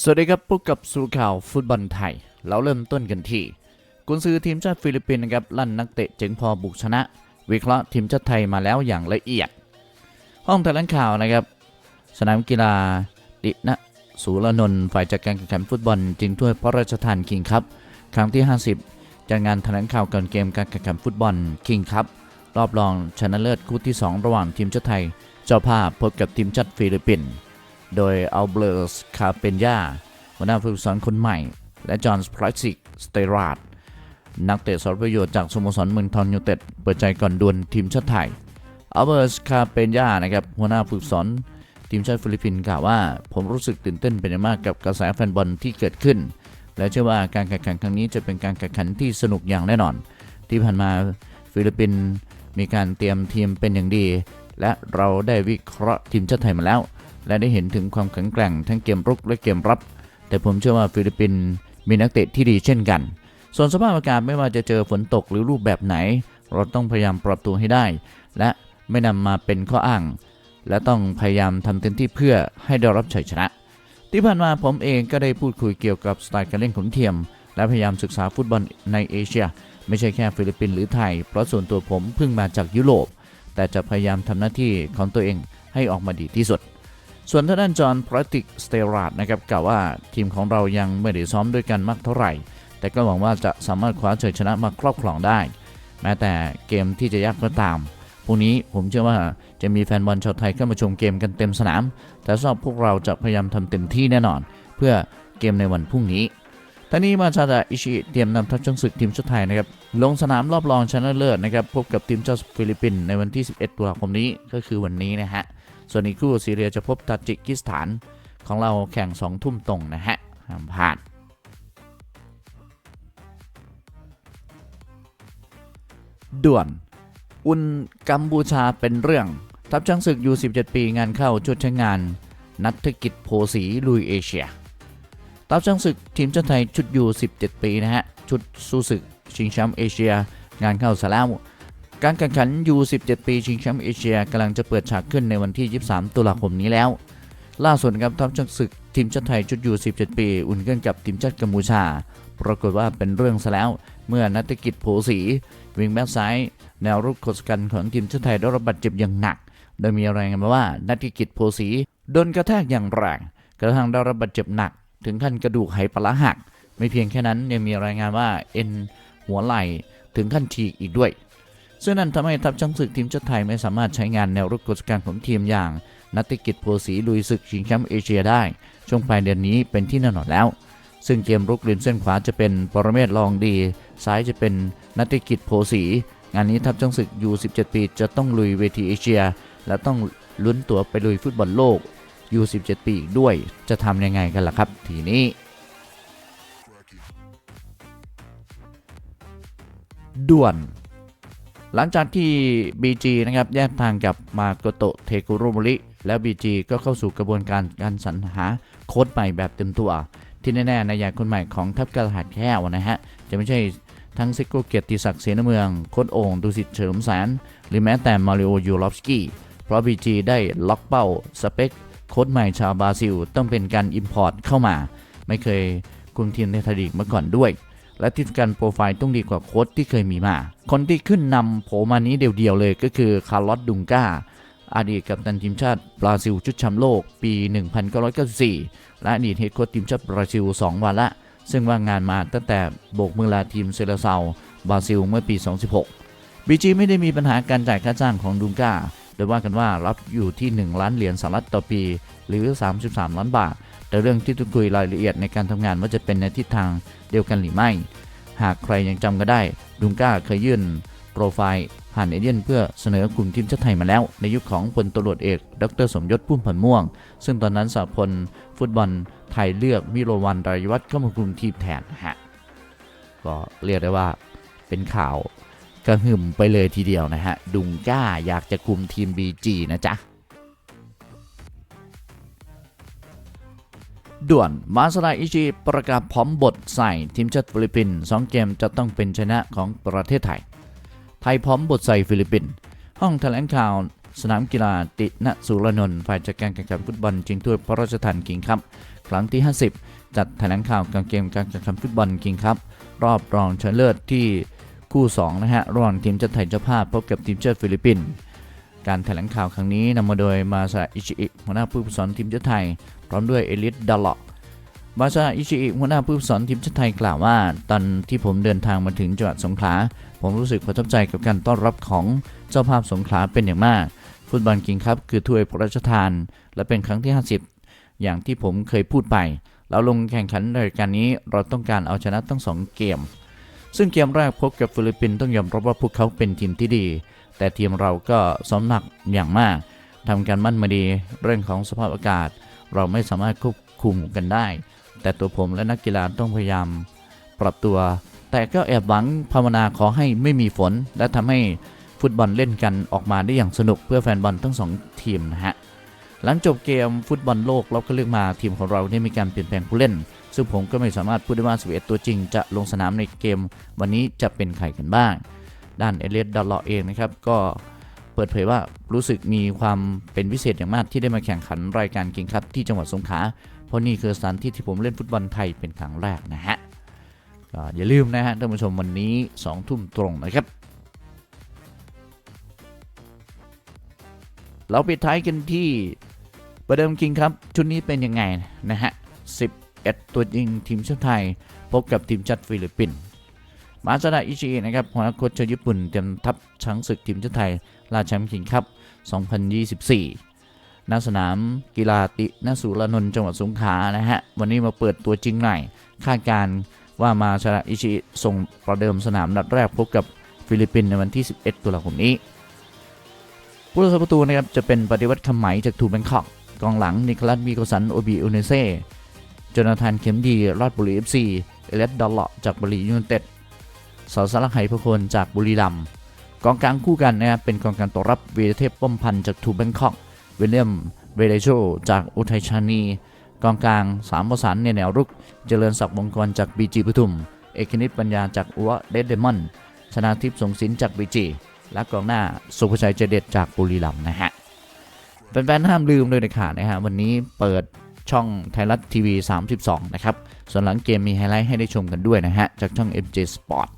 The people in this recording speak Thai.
สวัสดีครับพบกับสู่ข่าวฟุตบอลไทย เราเริ่มต้นกันที่กุนซือทีมชาติฟิลิปปินส์นะครับลั่นนักเตะเจ๋งพอบุกชนะ วิเคราะห์ทีมชาติไทยมาแล้วอย่างละเอียด ห้องแถลงข่าวนะครับ สนามกีฬาดินะสุรนนท์ฝ่ายจัดการแข่งขันฟุตบอลจิงถ้วยพระราชทานคิงคัพครั้งที่ 50 จัดงานแถลงข่าวก่อนเกมการแข่งขันฟุตบอลคิงคัพรอบรองชนะเลิศคู่ที่ 2 ระหว่างทีมชาติไทย เจ้าภาพพบกับทีมชาติฟิลิปปินส์ โดยอัลเบลสคาเปนยาหัวหน้าผู้ฝึกสอนคนใหม่ และจอห์นสไพรซิกสเตราดนักเตะสารประโยชน์จากสโมสรเมืองทองยูเต็ดเปิดใจก่อนดวลทีมชาติไทยอัลเบอร์สคาเปนยานะครับหัวหน้าผู้ฝึกสอนทีมชาติฟิลิปปินส์กล่าวว่า ผมรู้สึกตื่นเต้นเป็นอย่างมากกับกระแสแฟนบอลที่เกิดขึ้น และเชื่อว่าการแข่งขันครั้งนี้จะเป็นการแข่งขันที่สนุกอย่างแน่นอน ที่ผ่านมาฟิลิปปินส์มีการเตรียมทีมเป็นอย่างดี และเราได้วิเคราะห์ทีมชาติไทยมาแล้ว และได้เห็นถึงความแข็งแกร่งทั้งเกมรุกและเกมรับ แต่ผมเชื่อว่าฟิลิปปินส์มีนักเตะที่ดีเช่นกัน ส่วนสภาพอากาศไม่ว่าจะเจอฝนตกหรือรูปแบบไหน เราต้องพยายามปรับตัวให้ได้ และไม่นำมาเป็นข้ออ้าง และต้องพยายามทำเต็มที่เพื่อให้ได้รับชัยชนะ ที่ผ่านมาผมเองก็ได้พูดคุยเกี่ยวกับสไตล์การเล่นของเทียม และพยายามศึกษาฟุตบอลในเอเชีย ไม่ใช่แค่ฟิลิปปินส์หรือไทย เพราะส่วนตัวผมเพิ่งมาจากยุโรป แต่จะพยายามทำหน้าที่ของตัวเองให้ออกมาดีที่สุด ส่วนทางด้านจอห์นพรติกสเตราดนะครับกล่าวว่าทีมของเรายังไม่ได้ซ้อมด้วยกันมากเท่าไหร่ แต่ก็หวังว่าจะสามารถคว้าชัยชนะมาครอบครองได้ แม้แต่เกมที่จะยากก็ตามพรุ่งนี้ผมเชื่อว่าจะมีแฟนบอลชาวไทยเข้ามาชมเกมกันเต็มสนาม แต่สำหรับพวกเราจะพยายามทำเต็มที่แน่นอน เพื่อเกมในวันพรุ่งนี้ท่านี้มาชาดาอิชิเตรียมนำทัพช้างศึกทีมชาติไทยนะครับลงสนามรอบรองชนะเลิศนะครับพบกับทีมชาติฟิลิปปินส์ในวันที่ 11 ตุลาคมนี้ก็คือวันนี้นะฮะ ส่วนอีกคู่ซีเรียจะพบตาจิกิสถานของเราแข่ง2ทุ่มตรงนะฮะห้ามพลาดด่วน อุนกัมพูชาเป็นเรื่อง ทัพช้างศึกอยู่ 17 ปีงานเข้าชุดใช้งาน นัฐกิจโพสีลุยเอเชีย ทัพช้างศึกทีมชาติไทยชุดอยู่ 17 ปีนะฮะ ชุดสู้ศึก ชิงแชมป์เอเชีย งานเข้าซะแล้ว การแข่งขันยู17 ปีชิงแชมป์เอเชียกำลังจะเปิดฉากขึ้นในวันที่ 23 ตุลาคมนี้แล้ว ล่าสุดครับทัพช้างศึกทีมชาติไทยชุดยู17 ปี อุ่นเครื่องกับทีมชาติกัมพูชา ปรากฏว่าเป็นเรื่องซะแล้ว เมื่อนัฐกิจโผสี วิงแบ็กซ้าย แนวรุกโคสกันของทีมชาติไทยได้รับบาดเจ็บอย่างหนัก โดยมีรายงานมาว่านัฐกิจโผสีโดนกระแทกอย่างแรงกระทั่งได้รับบาดเจ็บหนัก ถึงขั้นกระดูกไหปลาร้าหัก ไม่เพียงแค่นั้นยังมีรายงานว่าเอ็นหัวไหล่ถึงขั้นฉีกอีกด้วย ซึ่งนั่นทำให้ทัพช้างศึกทีมชาติไทยไม่สามารถใช้งานแนวรุกกฎการของทีมอย่าง นัตติกิจโพสีลุยศึกชิงแชมป์เอเชียได้ ช่วงปลายเดือนนี้เป็นที่แน่นอนแล้ว ซึ่งเกมรุกริมเส้นขวาจะเป็นปรเมศลองดี ซ้ายจะเป็นนัตติกิจโพสีงานนี้ทัพช้างศึกยู17 ปีจะต้องลุยเวทีเอเชีย และต้องลุ้นตั๋วไปลุยฟุตบอลโลกยู17 ปีอีกด้วย จะทำยังไงกันล่ะครับ ทีนี้ด่วน หลังจากที่ BG นะครับแยกทางกับมาโกโตะเทกุโรโมริ แล้ว BG ก็เข้าสู่กระบวนการการสรรหาโค้ดใหม่แบบเต็มตัว ที่แน่ๆนายใหญ่คนใหม่ของทัพกระหัดแก้วนะฮะ จะไม่ใช่ทั้งซิโกเกียรติศักดิ์เสนเมือง โค้ดโอ่งดุสิตเฉลิมแสนหรือแม้แต่มาริโอยูรอฟสกี้เพราะ BG ได้ล็อกเป้าสเปคโค้ดใหม่ชาวบราซิล ต้องเป็นการอิมพอร์ตเข้ามา ไม่เคยคุมทีมในไทยลีกมาก่อนด้วย และที่สำคัญโปรไฟล์ต้องดีกว่าโค้ดที่เคยมีมา คนที่ขึ้นนำโผมานี้เดียวๆเลยก็คือคาร์ลอสดุงกาอดีตกัปตันทีมชาติบราซิลชุดแชมป์โลกปี 1994 และอดีตเฮดโค้ชทีมชาติบราซิล 2 วันละ ซึ่งว่างงานมาตั้งแต่โบกมือลาทีมเซเลเซาบราซิลเมื่อปี 2016บีจีไม่ได้มีปัญหาการจ่ายค่าจ้างของดุงกาโดยว่ากันว่ารับอยู่ที่ 1 ล้านเหรียญสหรัฐต่อปี หรือ 33 ล้านบาท แต่เรื่องที่ต้องคุยรายละเอียดในการทำงานว่าจะเป็นในทิศทางเดียวกันหรือไม่ หากใครยังจำก็ได้ดุงก้าเคยยื่นโปรไฟล์ผ่านเอเดียนเพื่อเสนอกลุ่มทีมชาติไทยมาแล้ว ในยุคของพลตรวจเอก ดรสมยศพุ่มพันม่วง ซึ่งตอนนั้นสหพลฟุตบอลไทยเลือกมิโรวันรายวัฒน์เข้ามาคุมทีมแทนฮะก็เรียกได้ว่าเป็นข่าวกระหึ่มไปเลยทีเดียวนะฮะ ดุงก้าอยากจะคุมทีม BG นะจ๊ะ ด่วน มาสลาอิชิประกาศพร้อมบทใส่ทีมชาติฟิลิปปินส์2เกมจะต้องเป็นชนะของประเทศไทย ไทยพร้อมบทใส่ฟิลิปปินส์ห้องแถลงข่าวสนามกีฬาติณสุรนนท์ฝ่ายจัดการแข่งขันฟุตบอลชิงถ้วยพระราชทานคิงครับครั้งที่ 50 จัดแถลงข่าวการเกมการแข่งขันฟุตบอลคิงครับรอบรองชนะเลิศที่คู่2นะฮะระหว่างทีมชาติไทยเจ้าภาพพบกับทีมชาติฟิลิปปินส์ การแถลงข่าวครั้งนี้นำมาโดยมาซาอิชิอิหัวหน้าผู้ฝึกสอนทีมชาติไทย พร้อมด้วยเอลิสดัลล็อกมาซาอิชิอิหัวหน้าผู้ฝึกสอนทีมชาติไทยกล่าวว่า ตอนที่ผมเดินทางมาถึงจังหวัดสงขลาผมรู้สึกประทับใจกับการต้อนรับของเจ้าภาพสงขลาเป็นอย่างมาก ฟุตบอลคิงครับคือถ้วยพระราชทาน และเป็นครั้งที่ 50 อย่างที่ผมเคยพูดไปเราลงแข่งขันในรายการนี้เราต้องการเอาชนะทั้งสองเกม ซึ่งเกมแรกพบกับฟิลิปปินส์ต้องยอมรับว่าพวกเขาเป็นทีมที่ดี แต่ทีมเราก็ซ้อมหนักอย่างมากทำการมั่นมาดีเรื่องของสภาพอากาศ เราไม่สามารถควบคุมกันได้ แต่ตัวผมและนักกีฬาต้องพยายาม ปรับตัว แต่ก็แอบหวังภาวนาขอให้ไม่มีฝน และทำให้ฟุตบอลเล่นกันออกมาได้อย่างสนุกเพื่อแฟนบอลทั้งสองทีมนะฮะหลังจบเกมฟุตบอลโลกเราก็เลือกมาทีมของเราได้มีการเปลี่ยนแปลงผู้เล่น ซึ่งผมก็ไม่สามารถพูดได้ว่า11ตัวจริง จะลงสนามในเกม วันนี้จะเป็นใครกันบ้าง ด้านเอเลียดดัลเลาะเองนะครับ ก็เปิดเผยว่ารู้สึกมีความเป็นพิเศษอย่างมากที่ได้มาแข่งขันรายการกิงคัพที่จังหวัดสงขลาเพราะนี่คือสถานที่ที่ผมเล่นฟุตบอลไทยเป็นครั้งแรกนะฮะอย่าลืมนะฮะท่านผู้ชมวันนี้2ทุ่มตรงนะครับ เราปิดท้ายกันที่ประเดิมคิงครับชุดนี้เป็นยังไงนะฮะ11 ตัวยิงทีมชาติไทย พบกับทีมชาติฟิลิปปินส์ มาซาดาอิชินะครับหัวหน้าโค้ชชาวญี่ปุ่นเตรียมทัพช้างศึกทีมชาติไทยลาแชมป์คิงครับ2024ณสนามกีฬาตินสุรนนท์จังหวัดสงขลานะฮะ วันนี้มาเปิดตัวจริงหน่อย คาดการณ์ว่ามาซาดาอิชิส่งประเดิมสนามนัดแรกพบกับฟิลิปปินส์ในวันที่ 11 ตุลาคมนี้ผู้รักษาประตูนะครับจะเป็นปฏิวัติคำไหมจากทูแบงคอกกองหลังนิคลัสมีโกสันโอบีอุเนเซ่จนาธานเข็มดีราชบุรีเอฟซีเอเลสดอลเลาะจากบุรียูไนเต็ด สอสลักไหพคนจากบุรีรัมย์กองกลางคู่กันนะครับเป็นกองกลางตัวรับวีรเทพป้อมพันธ์จากทูแบงคอกวิลเลียมเวเดโชจากอุทัยธานี กองกลางสามประสานในแนวรุก เจริญศักดิ์มงคลจากบีจีปทุม เอกนิตปัญญาจากอัวเดดเดมอนชนาทิพย์สงสินจากบีจีและกองหน้าสุภชัยเจเด็ดจากบุรีรัมย์นะฮะแฟนๆห้ามลืมเลยนะค่ะนะฮะวันนี้เปิดช่องไทยรัฐทีวี 32 นะครับ ส่วนหลังเกมมีไฮไลท์ให้ได้ชมกันด้วยนะฮะ จากช่อง MJ Sport